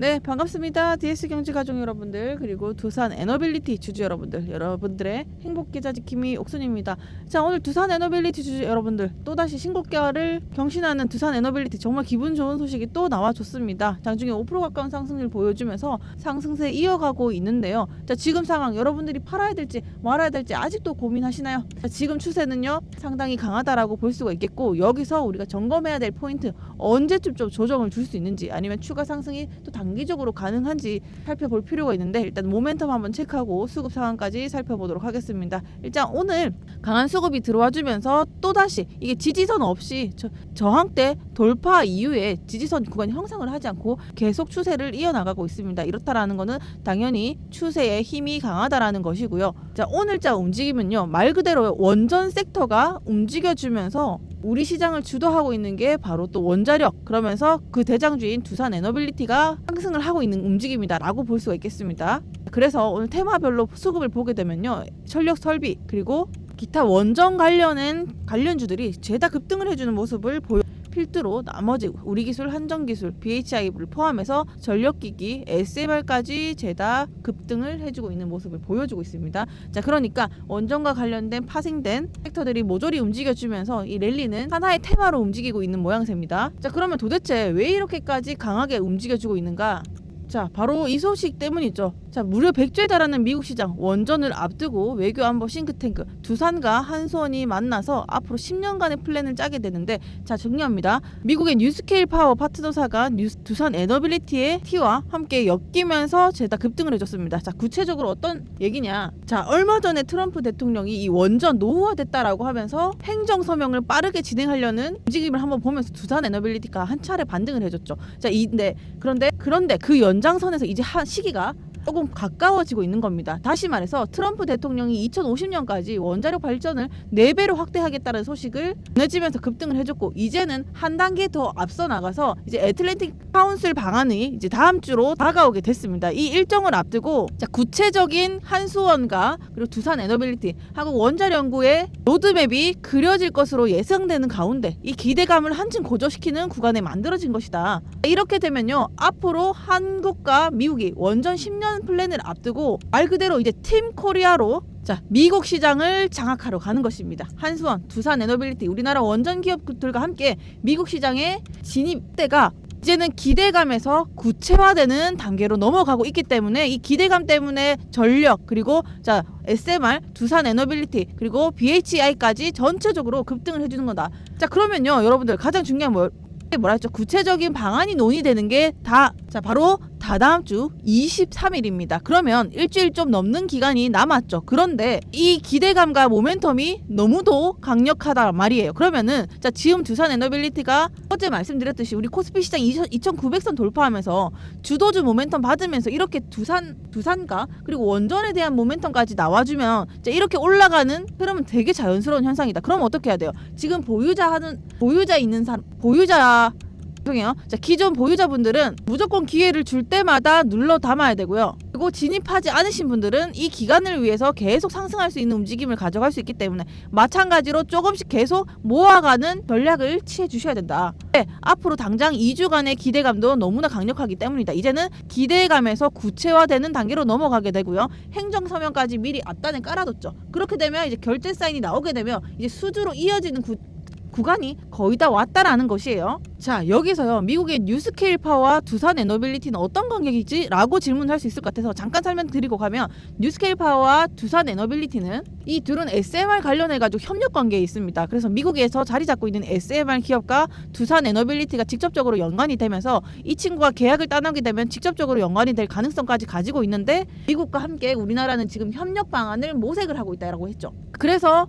네, 반갑습니다. DS 경제 가족 여러분들 그리고 두산 에너빌리티 주주 여러분들 여러분들의 행복 계좌 지킴이 옥순입니다. 자, 오늘 두산 에너빌리티 주주 여러분들 또 다시 신고가를 경신하는 두산 에너빌리티 정말 기분 좋은 소식이 또 나와줬습니다. 장중에 5% 가까운 상승률 보여주면서 상승세 이어가고 있는데요. 자, 지금 상황 여러분들이 팔아야 될지 말아야 될지 아직도 고민하시나요? 자, 지금 추세는요 상당히 강하다라고 볼 수가 있겠고 여기서 우리가 점검해야 될 포인트 언제쯤 좀 조정을 줄 수 있는지 아니면 추가 상승이 또 단기적으로 가능한지 살펴볼 필요가 있는데 일단 모멘텀 한번 체크하고 수급 상황까지 살펴보도록 하겠습니다. 일단 오늘 강한 수급이 들어와 주면서 또다시 이게 지지선 없이 저, 저항대 돌파 이후에 지지선 구간 형성을 하지 않고 계속 추세를 이어나가고 있습니다. 이렇다라는 거는 당연히 추세의 힘이 강하다라는 것이고요. 자, 오늘자 움직임은요. 말 그대로 원전 섹터가 움직여주면서 우리 시장을 주도하고 있는 게 바로 또 원자력 그러면서 그 대장주인 두산 에너빌리티가 상승을 하고 있는 움직임이다라고 볼 수가 있겠습니다. 그래서 오늘 테마별로 수급을 보게 되면요. 전력 설비 그리고 기타 원전 관련된 관련주들이 죄다 급등을 해주는 모습을 보여 필두로 나머지 우리 기술, 한정 기술, BHI를 포함해서 전력기기, SMR까지 죄다 급등을 해주고 있는 모습을 보여주고 있습니다. 자, 그러니까 원전과 관련된 파생된 섹터들이 모조리 움직여주면서 이 랠리는 하나의 테마로 움직이고 있는 모양새입니다. 자, 그러면 도대체 왜 이렇게까지 강하게 움직여주고 있는가? 자, 바로 이 소식 때문이죠. 자, 무려 100조에 달하는 미국 시장 원전을 앞두고 외교 안보 싱크탱크 두산과 한수원이 만나서 앞으로 10년간의 플랜을 짜게 되는데 자, 정리합니다. 미국의 뉴스케일 파워 파트너사가 뉴스, 두산 에너빌리티의 T와 함께 엮이면서 죄다 급등을 해줬습니다. 자, 구체적으로 어떤 얘기냐? 자, 얼마 전에 트럼프 대통령이 이 원전 노후화됐다라고 하면서 행정 서명을 빠르게 진행하려는 움직임을 한번 보면서 두산 에너빌리티가 한 차례 반등을 해줬죠. 자, 이데 그런데 그런데 그 연장선에서 이제 한 시기가 조금 가까워지고 있는 겁니다. 다시 말해서 트럼프 대통령이 2050년까지 원자력 발전을 4배로 확대하겠다는 소식을 전해지면서 급등을 해줬고 이제는 한 단계 더 앞서 나가서 이제 애틀랜틱 카운슬 방안이 이제 다음 주로 다가오게 됐습니다. 이 일정을 앞두고 자, 구체적인 한수원과 그리고 두산 에너빌리티 하고 원자력 연구의 로드맵이 그려질 것으로 예상되는 가운데 이 기대감을 한층 고조시키는 구간에 만들어진 것이다. 이렇게 되면요 앞으로 한국과 미국이 원전 10년 플랜을 앞두고 말 그대로 이제 팀 코리아로 자 미국 시장을 장악하러 가는 것입니다. 한수원, 두산 에너빌리티, 우리나라 원전 기업들과 함께 미국 시장의 진입 때가 이제는 기대감에서 구체화되는 단계로 넘어가고 있기 때문에 이 기대감 때문에 전력 그리고 자 SMR, 두산 에너빌리티 그리고 BHI까지 전체적으로 급등을 해주는 거다. 자 그러면요 여러분들 가장 중요한 뭐 뭐라 했죠? 구체적인 방안이 논의되는 게 다 자 바로 다다음 주 23일입니다. 그러면 일주일 좀 넘는 기간이 남았죠. 그런데 이 기대감과 모멘텀이 너무도 강력하다 말이에요. 그러면은 자 지금 두산 에너빌리티가 어제 말씀드렸듯이 우리 코스피 시장 2,900선 돌파하면서 주도주 모멘텀 받으면서 이렇게 두산 두산과 그리고 원전에 대한 모멘텀까지 나와주면 자 이렇게 올라가는 흐름은 되게 자연스러운 현상이다. 그럼 어떻게 해야 돼요? 지금 보유자 하는 보유자 있는 사람 보유자 죄송해요. 자, 기존 보유자분들은 무조건 기회를 줄 때마다 눌러 담아야 되고요. 그리고 진입하지 않으신 분들은 이 기간을 위해서 계속 상승할 수 있는 움직임을 가져갈 수 있기 때문에 마찬가지로 조금씩 계속 모아가는 전략을 취해 주셔야 된다. 네, 앞으로 당장 2주간의 기대감도 너무나 강력하기 때문이다. 이제는 기대감에서 구체화되는 단계로 넘어가게 되고요. 행정 서명까지 미리 앞단에 깔아뒀죠. 그렇게 되면 이제 결제 사인이 나오게 되면 이제 수주로 이어지는 구, 구간이 거의 다 왔다라는 것이에요. 자 여기서요 미국의 뉴스케일 파워와 두산 에너빌리티는 어떤 관계이지? 라고 질문할 수 있을 것 같아서 잠깐 설명드리고 가면 뉴스케일 파워와 두산 에너빌리티는 이 둘은 SMR 관련해가지고 협력 관계에 있습니다. 그래서 미국에서 자리 잡고 있는 SMR 기업과 두산 에너빌리티가 직접적으로 연관이 되면서 이 친구가 계약을 따내게 되면 직접적으로 연관이 될 가능성까지 가지고 있는데 미국과 함께 우리나라는 지금 협력 방안을 모색을 하고 있다라고 했죠. 그래서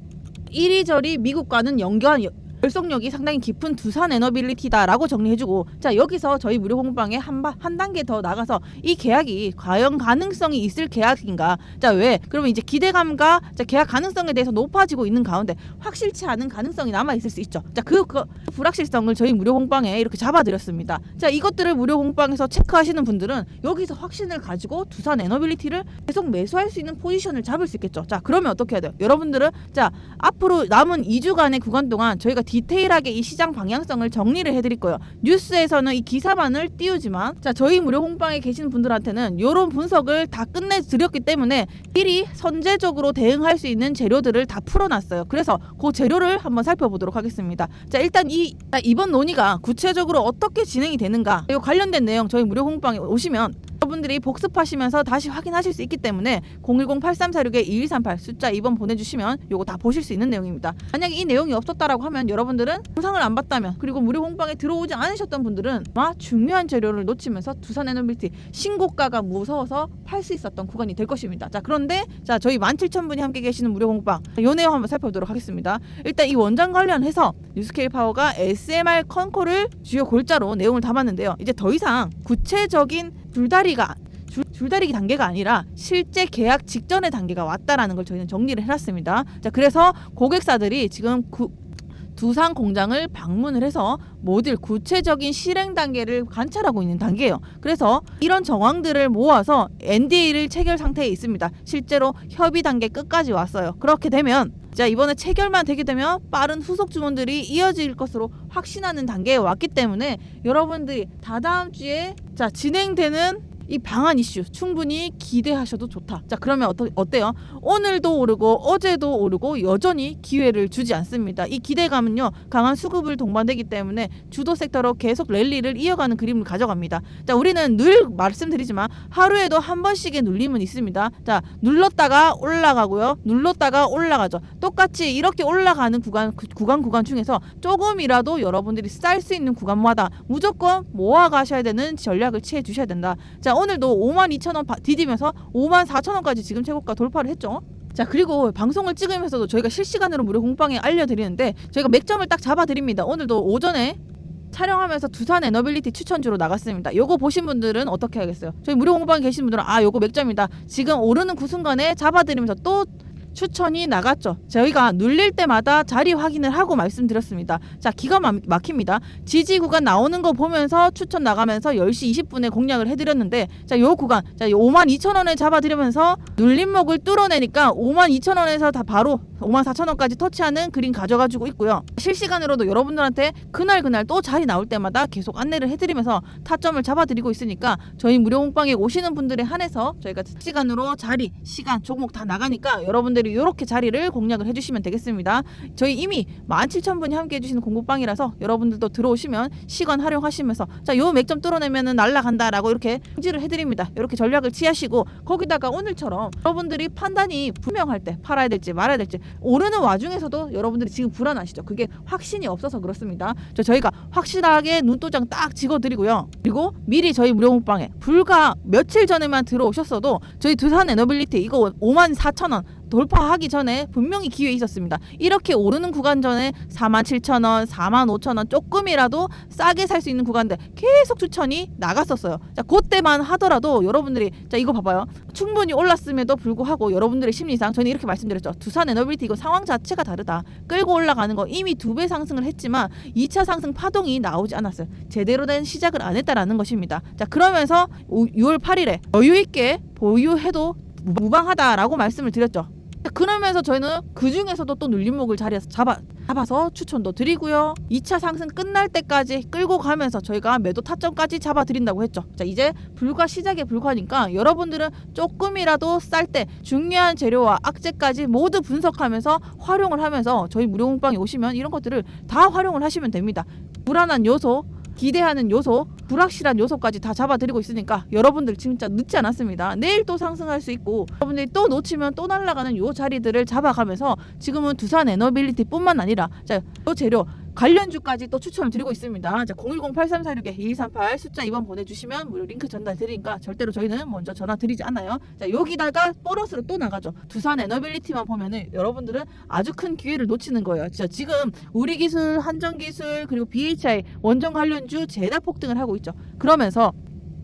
이리저리 미국과는 연관 결속력이 상당히 깊은 두산 에너빌리티다라고 정리해주고 자 여기서 저희 무료 공방에 한, 바, 한 단계 더 나가서 이 계약이 과연 가능성이 있을 계약인가? 자 왜? 그러면 이제 기대감과 자 계약 가능성에 대해서 높아지고 있는 가운데 확실치 않은 가능성이 남아 있을 수 있죠. 자그 그 불확실성을 저희 무료 공방에 이렇게 잡아드렸습니다. 자 이것들을 무료 공방에서 체크하시는 분들은 여기서 확신을 가지고 두산 에너빌리티를 계속 매수할 수 있는 포지션을 잡을 수 있겠죠. 자 그러면 어떻게 해야 돼요? 여러분들은 자 앞으로 남은 2주간의 구간 동안 저희가 디테일하게 이 시장 방향성을 정리를 해드릴 거예요. 뉴스에서는 이 기사만을 띄우지만 자 저희 무료 홍방에 계신 분들한테는 이런 분석을 다 끝내드렸기 때문에 미리 선제적으로 대응할 수 있는 재료들을 다 풀어놨어요. 그래서 그 재료를 한번 살펴보도록 하겠습니다. 자 일단 이 자, 이번 논의가 구체적으로 어떻게 진행이 되는가 이 관련된 내용 저희 무료 홍방에 오시면 여러분들이 복습하시면서 다시 확인하실 수 있기 때문에 010-8346-2138 숫자 2번 보내주시면 요거 다 보실 수 있는 내용입니다. 만약에 이 내용이 없었다라고 하면 여러분들은 영상을 안 봤다면 그리고 무료 홍방에 들어오지 않으셨던 분들은 아마 중요한 재료를 놓치면서 두산 에너빌티 신고가가 무서워서 팔 수 있었던 구간이 될 것입니다. 자 그런데 자 저희 17,000분이 함께 계시는 무료 홍방 요 내용 한번 살펴보도록 하겠습니다. 일단 이 원장 관련해서 뉴스케일 파워가 SMR 컨코를 주요 골자로 내용을 담았는데요. 이제 더 이상 구체적인 줄다리가 줄, 줄다리기 단계가 아니라 실제 계약 직전의 단계가 왔다라는 걸 저희는 정리를 해놨습니다. 자 그래서 고객사들이 지금 구, 두산 공장을 방문을 해서 모듈 구체적인 실행 단계를 관찰하고 있는 단계예요. 그래서 이런 정황들을 모아서 NDA를 체결 상태에 있습니다. 실제로 협의 단계 끝까지 왔어요. 그렇게 되면 자 이번에 체결만 되게 되면 빠른 후속 주문들이 이어질 것으로 확신하는 단계에 왔기 때문에 여러분들이 다다음 주에 자 진행되는 이 방한 이슈 충분히 기대하셔도 좋다. 자 그러면 어떠, 어때요? 오늘도 오르고 어제도 오르고 여전히 기회를 주지 않습니다. 이 기대감은요 강한 수급을 동반되기 때문에 주도 섹터로 계속 랠리를 이어가는 그림을 가져갑니다. 자 우리는 늘 말씀드리지만 하루에도 한 번씩의 눌림은 있습니다. 자 눌렀다가 올라가고요, 눌렀다가 올라가죠. 똑같이 이렇게 올라가는 구간 구, 구간 구간 중에서 조금이라도 여러분들이 쌀 수 있는 구간마다 무조건 모아 가셔야 되는 전략을 취해 주셔야 된다. 자 오늘도 5만 2천 원 바- 디디면서 5만 4천 원까지 지금 최고가 돌파를 했죠. 자 그리고 방송을 찍으면서도 저희가 실시간으로 무료 공방에 알려드리는데 저희가 맥점을 딱 잡아드립니다. 오늘도 오전에 촬영하면서 두산 에너빌리티 추천주로 나갔습니다. 요거 보신 분들은 어떻게 하겠어요? 저희 무료 공방에 계신 분들은 아 요거 맥점이다. 지금 오르는 그 순간에 잡아드리면서 또 추천이 나갔죠. 저희가 눌릴 때마다 자리 확인을 하고 말씀드렸습니다. 자, 기가 막- 막힙니다. 지지 구간 나오는 거 보면서 추천 나가면서 10시 20분에 공략을 해드렸는데, 자, 요 구간, 자, 5만 2천 원에 잡아드리면서 눌림목을 뚫어내니까 5만 2천 원에서 다 바로 5만 4천 원까지 터치하는 그림 가져가지고 있고요. 실시간으로도 여러분들한테 그날 그날 또 자리 나올 때마다 계속 안내를 해드리면서 타점을 잡아드리고 있으니까 저희 무료 홍방에 오시는 분들에 한해서 저희가 실시간으로 자리, 시간, 종목 다 나가니까 여러분들이 이렇게 자리를 공략을 해주시면 되겠습니다. 저희 이미 17,000분이 함께 해주시는 공부방이라서 여러분들도 들어오시면 시간 활용하시면서 자, 요 맥점 뚫어내면은 날라간다라고 이렇게 통지를 해드립니다. 이렇게 전략을 취하시고 거기다가 오늘처럼 여러분들이 판단이 분명할 때 팔아야 될지 말아야 될지 오르는 와중에서도 여러분들이 지금 불안하시죠. 그게 확신이 없어서 그렇습니다. 저 저희가 확실하게 눈도장 딱 찍어드리고요. 그리고 미리 저희 무료 공방에 불과 며칠 전에만 들어오셨어도 저희 두산 에너빌리티 이거 5만 4천 원 돌파하기 전에 분명히 기회 있었습니다. 이렇게 오르는 구간 전에 4만 7천 원, 4만 5천 원 조금이라도 싸게 살 수 있는 구간들 계속 추천이 나갔었어요. 자, 그때만 하더라도 여러분들이 자 이거 봐봐요. 충분히 올랐음에도 불구하고 여러분들의 심리상 저는 이렇게 말씀드렸죠. 두산 에너빌티 이거 상황 자체가 다르다. 끌고 올라가는 거 이미 두 배 상승을 했지만 2차 상승 파동이 나오지 않았어요. 제대로 된 시작을 안 했다라는 것입니다. 자 그러면서 6월 8일에 여유 있게 보유해도 무방하다라고 말씀을 드렸죠. 그러면서 저희는 그 중에서도 또 눌림목을 자리에서 잡아 잡아서 추천도 드리고요. 2차 상승 끝날 때까지 끌고 가면서 저희가 매도 타점까지 잡아 드린다고 했죠. 자, 이제 불과 시작에 불과하니까 여러분들은 조금이라도 쌀 때 중요한 재료와 악재까지 모두 분석하면서 활용을 하면서 저희 무료 공방에 오시면 이런 것들을 다 활용을 하시면 됩니다. 불안한 요소 기대하는 요소, 불확실한 요소까지 다 잡아드리고 있으니까 여러분들 진짜 늦지 않았습니다. 내일 또 상승할 수 있고 여러분들이 또 놓치면 또 날아가는 요 자리들을 잡아가면서 지금은 두산 에너빌리티뿐만 아니라 자, 요 재료 관련주까지 또 추천을 드리고 있습니다. 자, 010-8346-2138 숫자 2번 보내주시면 무료 링크 전달 드리니까 절대로 저희는 먼저 전화 드리지 않아요. 자, 여기다가 보너스로 또 나가죠. 두산 에너빌리티만 보면은 여러분들은 아주 큰 기회를 놓치는 거예요. 진짜 지금 우리 기술, 한정 기술, 그리고 BHI 원전 관련주 재다 폭등을 하고 있죠. 그러면서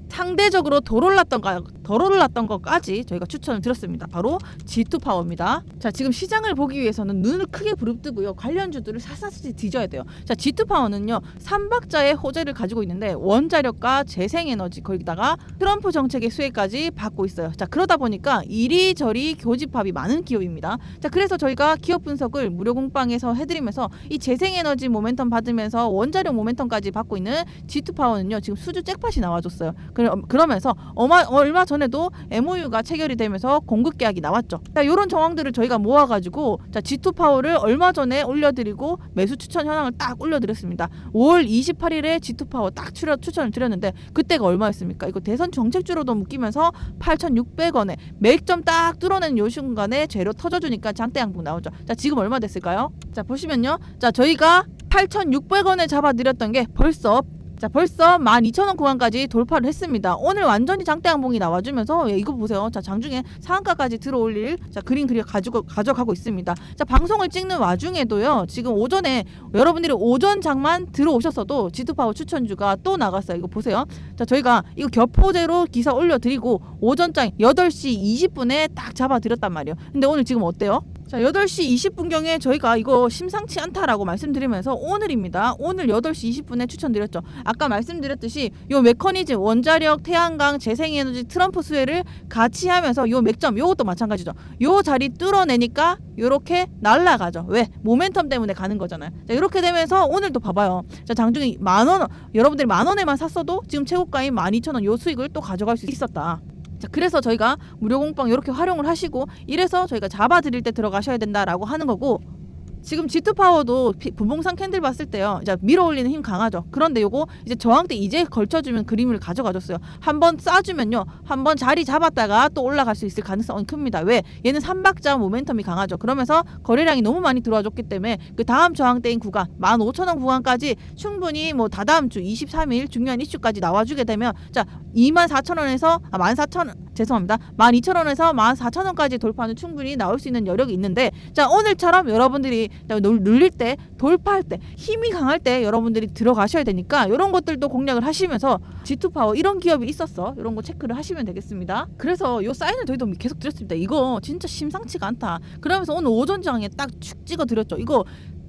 상대적으로 덜 올랐던 가, 덜 올랐던 것까지 저희가 추천을 드렸습니다. 바로 G2 파워입니다. 자, 지금 시장을 보기 위해서는 눈을 크게 부릅뜨고요. 관련주들을 사사시 뒤져야 돼요. 자, G2 파워는요. 삼박자의 호재를 가지고 있는데 원자력과 재생에너지 거기다가 트럼프 정책의 수혜까지 받고 있어요. 자, 그러다 보니까 이리저리 교집합이 많은 기업입니다. 자, 그래서 저희가 기업 분석을 무료 공방에서 해드리면서 이 재생에너지 모멘텀 받으면서 원자력 모멘텀까지 받고 있는 G2 파워는요. 지금 수주 잭팟이 나와줬어요. 그러, 그러면서 어마, 얼마 전에도 MOU가 체결이 되면서 공급 계약이 나왔죠. 자, 이런 정황들을 저희가 모아가지고 자 G2 파워를 얼마 전에 올려드리고 매수 추천 현황을 딱 올려드렸습니다. 5월 28일에 G2 파워 딱 추려, 추천을 드렸는데 그때가 얼마였습니까? 이거 대선 정책주로도 묶이면서 8,600원에 매익점 딱 뚫어낸 요 순간에 재료 터져주니까 장대 양봉 나오죠. 자 지금 얼마 됐을까요? 자 보시면요. 자 저희가 8,600원에 잡아드렸던 게 벌써 자 벌써 12,000원 구간까지 돌파를 했습니다. 오늘 완전히 장대 양봉이 나와주면서 예, 이거 보세요. 자 장중에 상한가까지 들어올릴 자 그림 그려 가지고 가져가고 있습니다. 자 방송을 찍는 와중에도요. 지금 오전에 여러분들이 오전 장만 들어오셨어도 지투파워 추천주가 또 나갔어요. 이거 보세요. 자 저희가 이거 겹포제로 기사 올려드리고 오전장 8시 20분에 딱 잡아드렸단 말이에요. 근데 오늘 지금 어때요? 자, 8시 20분경에 저희가 이거 심상치 않다라고 말씀드리면서 오늘입니다. 오늘 8시 20분에 추천드렸죠. 아까 말씀드렸듯이 요 메커니즘 원자력, 태양광, 재생에너지, 트럼프 수혜를 같이 하면서 요 맥점 요것도 마찬가지죠. 요 자리 뚫어내니까 요렇게 날라가죠. 왜? 모멘텀 때문에 가는 거잖아요. 자, 이렇게 되면서 오늘도 봐봐요. 자, 장중에 만 원, 여러분들이 만 원에만 샀어도 지금 최고가인 12,000원 요 수익을 또 가져갈 수 있었다. 자, 그래서 저희가 무료 공방 이렇게 활용을 하시고 이래서 저희가 잡아 드릴 때 들어가셔야 된다라고 하는 거고 지금 G2 파워도 피- 분봉상 캔들 봤을 때요. 이제 밀어 올리는 힘 강하죠. 그런데 요거 이제 저항 때 이제 걸쳐주면 그림을 가져가줬어요. 한번 쏴주면요. 한번 자리 잡았다가 또 올라갈 수 있을 가능성이 큽니다. 왜? 얘는 삼박자 모멘텀이 강하죠. 그러면서 거래량이 너무 많이 들어와줬기 때문에 그 다음 저항 때인 구간 15,000원 구간까지 충분히 뭐 다다음 주 23일 중요한 이슈까지 나와주게 되면 자 24,000원에서 아 14,000원 죄송합니다. 12,000원에서 14,000원까지 돌파는 충분히 나올 수 있는 여력이 있는데 자 오늘처럼 여러분들이 눌- 눌릴 때 돌파할 때 힘이 강할 때 여러분들이 들어가셔야 되니까 이런 것들도 공략을 하시면서 G2 파워 이런 기업이 있었어 이런 거 체크를 하시면 되겠습니다. 그래서 요 사인을 저희도 계속 드렸습니다. 이거 진짜 심상치가 않다. 그러면서 오늘 오전장에 딱 축 찍어 드렸죠. 이거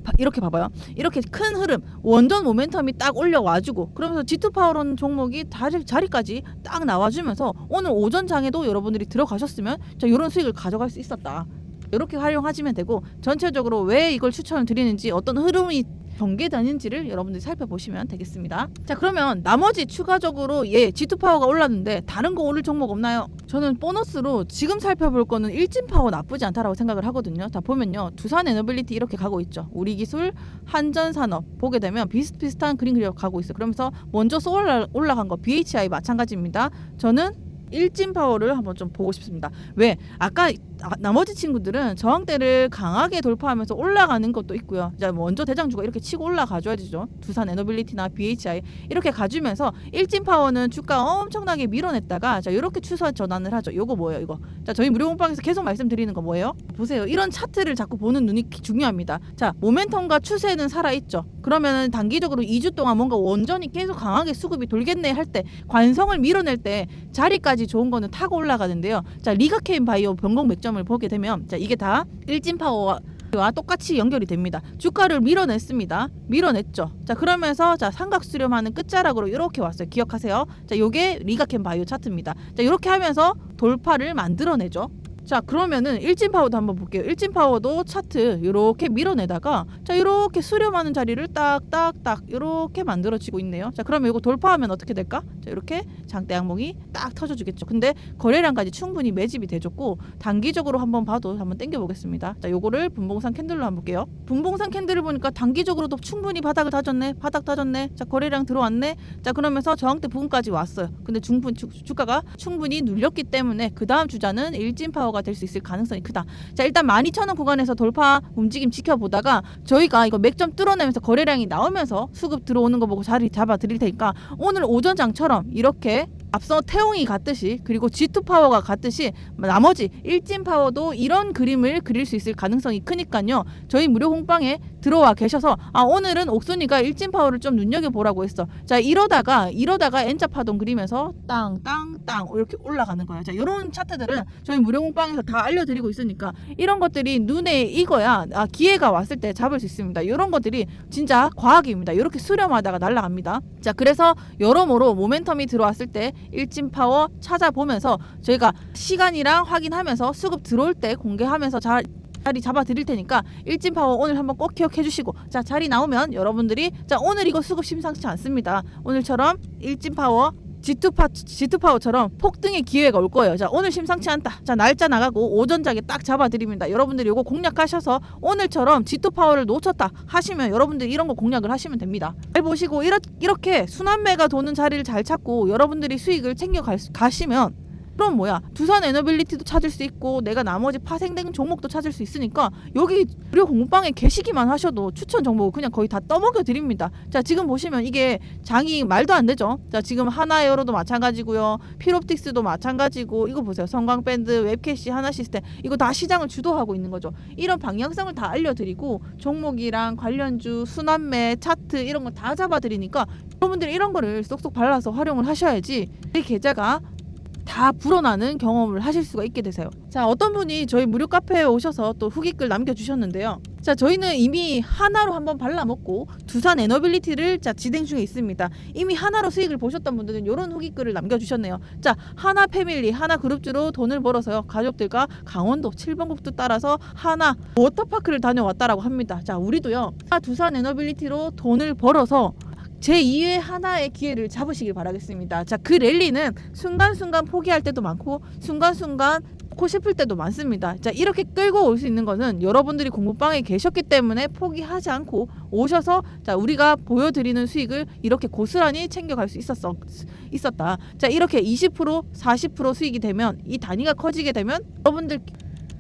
바- 이렇게 봐봐요. 이렇게 큰 흐름, 원전 모멘텀이 딱 올려와주고 그러면서 G2 파워론 종목이 자리, 자리까지 딱 나와주면서 오늘 오전 장에도 여러분들이 들어가셨으면 자 이런 수익을 가져갈 수 있었다. 이렇게 활용하시면 되고 전체적으로 왜 이걸 추천을 드리는지 어떤 흐름이 전개되는지를 여러분들이 살펴보시면 되겠습니다. 자 그러면 나머지 추가적으로 예 G2 파워가 올랐는데 다른 거 오를 종목 없나요? 저는 보너스로 지금 살펴볼 거는 일진 파워 나쁘지 않다라고 생각을 하거든요. 자 보면요 두산 에너빌리티 이렇게 가고 있죠. 우리 기술 한전 산업 보게 되면 비슷비슷한 그림 그려 가고 있어요. 그러면서 먼저 쏘 올라, 올라간 거 BHI 마찬가지입니다. 저는 일진 파워를 한번 좀 보고 싶습니다. 왜? 아까 아, 나머지 친구들은 저항대를 강하게 돌파하면서 올라가는 것도 있고요. 자, 먼저 대장주가 이렇게 치고 올라가줘야 되죠. 두산 에너빌리티나 BHI 이렇게 가주면서 일진 파워는 주가 엄청나게 밀어냈다가 자 이렇게 추세 전환을 하죠. 요거 뭐예요? 이거. 자 저희 무료 공방에서 계속 말씀드리는 거 뭐예요? 보세요. 이런 차트를 자꾸 보는 눈이 기- 중요합니다. 자 모멘텀과 추세는 살아 있죠. 그러면은 단기적으로 2주 동안 뭔가 원전이 계속 강하게 수급이 돌겠네 할 때 관성을 밀어낼 때 자리까지 좋은 거는 타고 올라가는데요. 자 리가케인 바이오 변곡 맥점 을 보게 되면 자 이게 다 일진 파워와 와 똑같이 연결이 됩니다. 주가를 밀어냈습니다. 밀어냈죠. 자 그러면서 자 삼각 수렴하는 끝자락으로 이렇게 왔어요. 기억하세요. 자 요게 리가켄 바이오 차트입니다. 자 이렇게 하면서 돌파를 만들어내죠. 자 그러면은 일진 파워도 한번 볼게요. 일진 파워도 차트 이렇게 밀어내다가 자 이렇게 수렴하는 자리를 딱딱딱 이렇게 만들어지고 있네요. 자 그러면 이거 돌파하면 어떻게 될까? 자 이렇게 장대 양봉이 딱 터져주겠죠. 근데 거래량까지 충분히 매집이 돼줬고 단기적으로 한번 봐도 한번 땡겨 보겠습니다. 자 요거를 분봉상 캔들로 한번 볼게요. 분봉상 캔들을 보니까 단기적으로도 충분히 바닥을 다졌네. 바닥 다졌네. 자 거래량 들어왔네. 자 그러면서 저항대 부분까지 왔어요. 근데 중분 주, 주가가 충분히 눌렸기 때문에 그 다음 주자는 일진 파워가 될 수 있을 가능성이 크다. 자 일단 12,000원 구간에서 돌파 움직임 지켜보다가 저희가 이거 맥점 뚫어내면서 거래량이 나오면서 수급 들어오는 거 보고 자리 잡아 드릴 테니까 오늘 오전장처럼 이렇게 앞서 태웅이 갔듯이 그리고 G2 파워가 갔듯이 나머지 일진 파워도 이런 그림을 그릴 수 있을 가능성이 크니까요. 저희 무료 공방에 들어와 계셔서 아 오늘은 옥순이가 일진 파워를 좀 눈여겨 보라고 했어. 자 이러다가 이러다가 N자 파동 그리면서 땅땅땅 이렇게 올라가는 거예요. 자 이런 차트들은 저희 무료 공방에서 다 알려드리고 있으니까 이런 것들이 눈에 익어야 아, 기회가 왔을 때 잡을 수 있습니다. 이런 것들이 진짜 과학입니다. 이렇게 수렴하다가 날아갑니다. 자 그래서 여러모로 모멘텀이 들어왔을 때 일진 파워 찾아보면서 저희가 시간이랑 확인하면서 수급 들어올 때 공개하면서 잘 자리 잡아 드릴 테니까 일진 파워 오늘 한번 꼭 기억해 주시고 자 자리 나오면 여러분들이 자 오늘 이거 수급 심상치 않습니다. 오늘처럼 일진 파워 G2 파 G2 파워처럼 폭등의 기회가 올 거예요. 자 오늘 심상치 않다. 자 날짜 나가고 오전작에 딱 잡아드립니다. 여러분들이 이거 공략하셔서 오늘처럼 G2 파워를 놓쳤다 하시면 여러분들 이런 거 공략을 하시면 됩니다. 잘 보시고 이렇, 이렇게 순환매가 도는 자리를 잘 찾고 여러분들이 수익을 챙겨 가시면 그럼 뭐야 두산 에너빌리티도 찾을 수 있고 내가 나머지 파생된 종목도 찾을 수 있으니까 여기 무료 공방에 계시기만 하셔도 추천 정보 그냥 거의 다 떠먹여 드립니다. 자 지금 보시면 이게 장이 말도 안 되죠. 자 지금 하나에어로도 마찬가지고요. 필옵틱스도 마찬가지고 이거 보세요. 성광밴드, 웹캐시, 하나시스템 이거 다 시장을 주도하고 있는 거죠. 이런 방향성을 다 알려드리고 종목이랑 관련주, 순환매, 차트 이런 거 다 잡아드리니까 여러분들이 이런 거를 쏙쏙 발라서 활용을 하셔야지 이 계좌가 다 불어나는 경험을 하실 수가 있게 되세요. 자, 어떤 분이 저희 무료 카페에 오셔서 또 후기글 남겨주셨는데요. 자, 저희는 이미 하나로 한번 발라먹고 두산 에너빌리티를 자 진행 중에 있습니다. 이미 하나로 수익을 보셨던 분들은 이런 후기글을 남겨주셨네요. 자, 하나 패밀리, 하나 그룹주로 돈을 벌어서요. 가족들과 강원도 7번국도 따라서 하나 워터파크를 다녀왔다라고 합니다. 자, 우리도요. 두산 에너빌리티로 돈을 벌어서 제 2의 하나의 기회를 잡으시길 바라겠습니다. 자, 그 랠리는 순간순간 포기할 때도 많고 순간순간 고 싶을 때도 많습니다. 자, 이렇게 끌고 올 수 있는 거는 여러분들이 공부방에 계셨기 때문에 포기하지 않고 오셔서 자, 우리가 보여드리는 수익을 이렇게 고스란히 챙겨갈 수 있었어, 있었다. 자, 이렇게 20% 40% 수익이 되면 이 단위가 커지게 되면 여러분들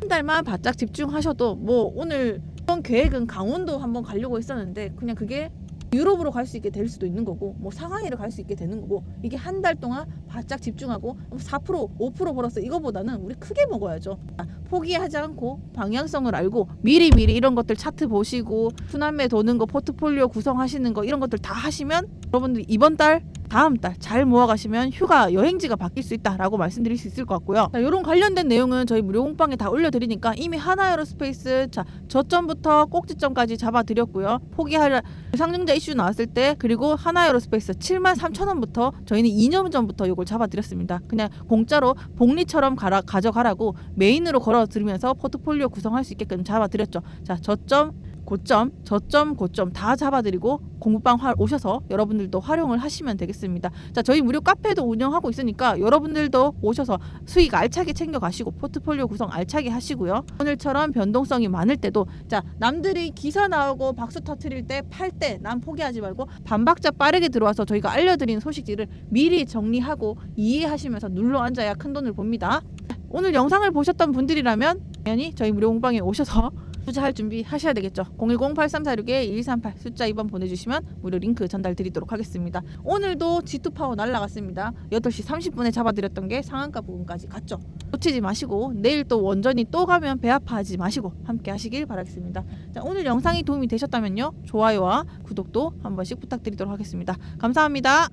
한 달만 바짝 집중하셔도 뭐 오늘 이번 계획은 강원도 한번 가려고 했었는데 그냥 그게 유럽으로 갈 수 있게 될 수도 있는 거고 뭐 상하이를 갈 수 있게 되는 거고 이게 한 달 동안 바짝 집중하고 4% 5% 벌었어. 이거보다는 우리 크게 먹어야죠. 아, 포기하지 않고 방향성을 알고 미리 미리 이런 것들 차트 보시고 순환매 도는 거 포트폴리오 구성하시는 거 이런 것들 다 하시면 여러분들 이번 달 다음 달 잘 모아가시면 휴가 여행지가 바뀔 수 있다라고 말씀드릴 수 있을 것 같고요. 자, 이런 관련된 내용은 저희 무료 공방에 다 올려드리니까 이미 하나 에어로스페이스 자 저점부터 꼭지점까지 잡아드렸고요. 포기할 상증자 이슈 나왔을 때 그리고 하나 에어로스페이스 7만 3천 원부터 저희는 2년 전부터 이걸 잡아드렸습니다. 그냥 공짜로 복리처럼 가라, 가져가라고 메인으로 걸어드리면서 포트폴리오 구성할 수 있게끔 잡아드렸죠. 자 저점 고점, 저점, 고점 다 잡아드리고 공부방 화, 오셔서 여러분들도 활용을 하시면 되겠습니다. 자, 저희 무료 카페도 운영하고 있으니까 여러분들도 오셔서 수익 알차게 챙겨 가시고 포트폴리오 구성 알차게 하시고요. 오늘처럼 변동성이 많을 때도 자, 남들이 기사 나오고 박수 터트릴 때 팔 때 난 포기하지 말고 반박자 빠르게 들어와서 저희가 알려드린 소식들을 미리 정리하고 이해하시면서 눌러 앉아야 큰 돈을 봅니다. 오늘 영상을 보셨던 분들이라면 당연히 저희 무료 공방에 오셔서 투자할 준비 하셔야 되겠죠. 010-8346-2138 숫자 2번 보내주시면 무료 링크 전달 드리도록 하겠습니다. 오늘도 G2 파워 날라갔습니다. 8시 30분에 잡아드렸던 게 상한가 부분까지 갔죠. 놓치지 마시고 내일 또 원전이 또 가면 배 아파하지 마시고 함께 하시길 바라겠습니다. 자, 오늘 영상이 도움이 되셨다면요. 좋아요와 구독도 한 번씩 부탁드리도록 하겠습니다. 감사합니다.